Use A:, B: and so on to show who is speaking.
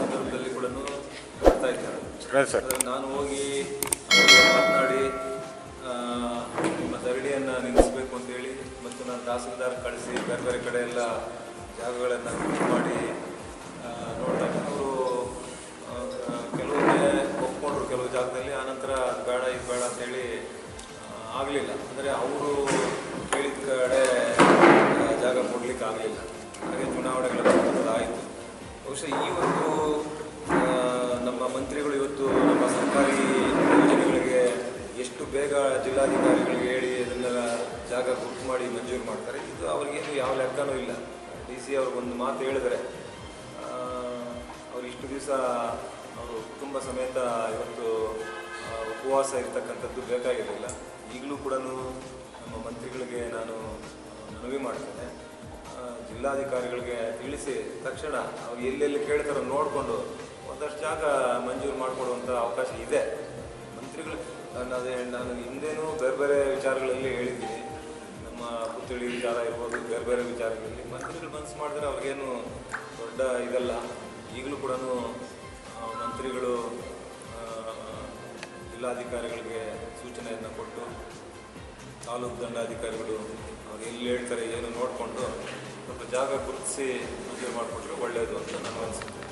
A: ಸಂದರ್ಭದಲ್ಲಿ ಕೂಡ ಬರ್ತಾ ಇದ್ದಾರೆ. ನಾನು ಹೋಗಿ ಮಾತನಾಡಿ ಧರಣಿಯನ್ನು ನಿಲ್ಲಿಸಬೇಕು ಅಂತೇಳಿ ಮತ್ತು ನಾನು ತಹಸೀಲ್ದಾರ್ ಕಳಿಸಿ ಬೇರೆ ಬೇರೆ ಕಡೆ ಎಲ್ಲ ಜಾಗಗಳನ್ನು ಮಾಡಿ ನೋಡಿದಾಗ ಅವರು ಕೆಲವೊಮ್ಮೆ ಒಪ್ಕೊಂಡ್ರು ಕೆಲವು ಜಾಗದಲ್ಲಿ ಆನಂತರ ಬೇಡ ಇದು ಬೇಡ ಅಂತೇಳಿ ಆಗಲಿಲ್ಲ. ಅಂದರೆ ಅವರು ಕೇಳಿದ ಕಡೆ ಜಾಗ ಕೊಡಲಿಕ್ಕೆ ಆಗಲಿಲ್ಲ ಹಾಗೆ ಚುನಾವಣೆಗಳ ಜಾಗ ಬುಕ್ ಮಾಡಿ ಮಂಜೂರು ಮಾಡ್ತಾರೆ. ಇದು ಅವ್ರಿಗೇನು ಯಾವ ಲೆಕ್ಕನೂ ಇಲ್ಲ. ಡಿ ಸಿ ಅವ್ರಿಗೊಂದು ಮಾತು ಹೇಳಿದರೆ ಅವ್ರು ಇಷ್ಟು ದಿವಸ ಅವರು ಕುಟುಂಬ ಸಮೇತ ಇವತ್ತು ಉಪವಾಸ ಇರ್ತಕ್ಕಂಥದ್ದು ಬೇಕಾಗಿರಲಿಲ್ಲ ಈಗಲೂ ಕೂಡ ನಮ್ಮ ಮಂತ್ರಿಗಳಿಗೆ ನಾನು ಮನವಿ ಮಾಡ್ತೇನೆ. ಜಿಲ್ಲಾಧಿಕಾರಿಗಳಿಗೆ ತಿಳಿಸಿ ತಕ್ಷಣ ಅವ್ರು ಎಲ್ಲೆಲ್ಲಿ ಕೇಳ್ತಾರೋ ನೋಡಿಕೊಂಡು ಒಂದಷ್ಟು ಜಾಗ ಮಂಜೂರು ಮಾಡಿಕೊಡುವಂಥ ಅವಕಾಶ ಇದೆ. ಮಂತ್ರಿಗಳು, ನಾನು ಅದೇ, ನಾನು ಹಿಂದೇನೂ ಬೇರೆ ಬೇರೆ ವಿಚಾರಗಳಲ್ಲಿ ಹೇಳಿದ್ದೀನಿ. ನಮ್ಮ ಪುತ್ಥಳಿ ವಿಚಾರ ಇರ್ಬೋದು, ಬೇರೆ ಬೇರೆ ವಿಚಾರಗಳಲ್ಲಿ ಮಂತ್ರಿಗಳು ಮನಸ್ಸು ಮಾಡಿದ್ರೆ ಅವ್ರಿಗೇನು ದೊಡ್ಡ ಇದಲ್ಲ. ಈಗಲೂ ಕೂಡ ಮಂತ್ರಿಗಳು ಜಿಲ್ಲಾಧಿಕಾರಿಗಳಿಗೆ ಸೂಚನೆಯನ್ನು ಕೊಟ್ಟು, ತಾಲೂಕು ದಂಡಾಧಿಕಾರಿಗಳು ಅವ್ರು ಎಲ್ಲಿ ಹೇಳ್ತಾರೆ, ಏನು ನೋಡಿಕೊಂಡು ಸ್ವಲ್ಪ ಜಾಗ ಗುರುತಿಸಿ ಪೂಜೆ ಮಾಡಿಕೊಟ್ರೆ ಒಳ್ಳೆಯದು ಅಂತ ನಾನು ಅನಿಸುತ್ತೆ.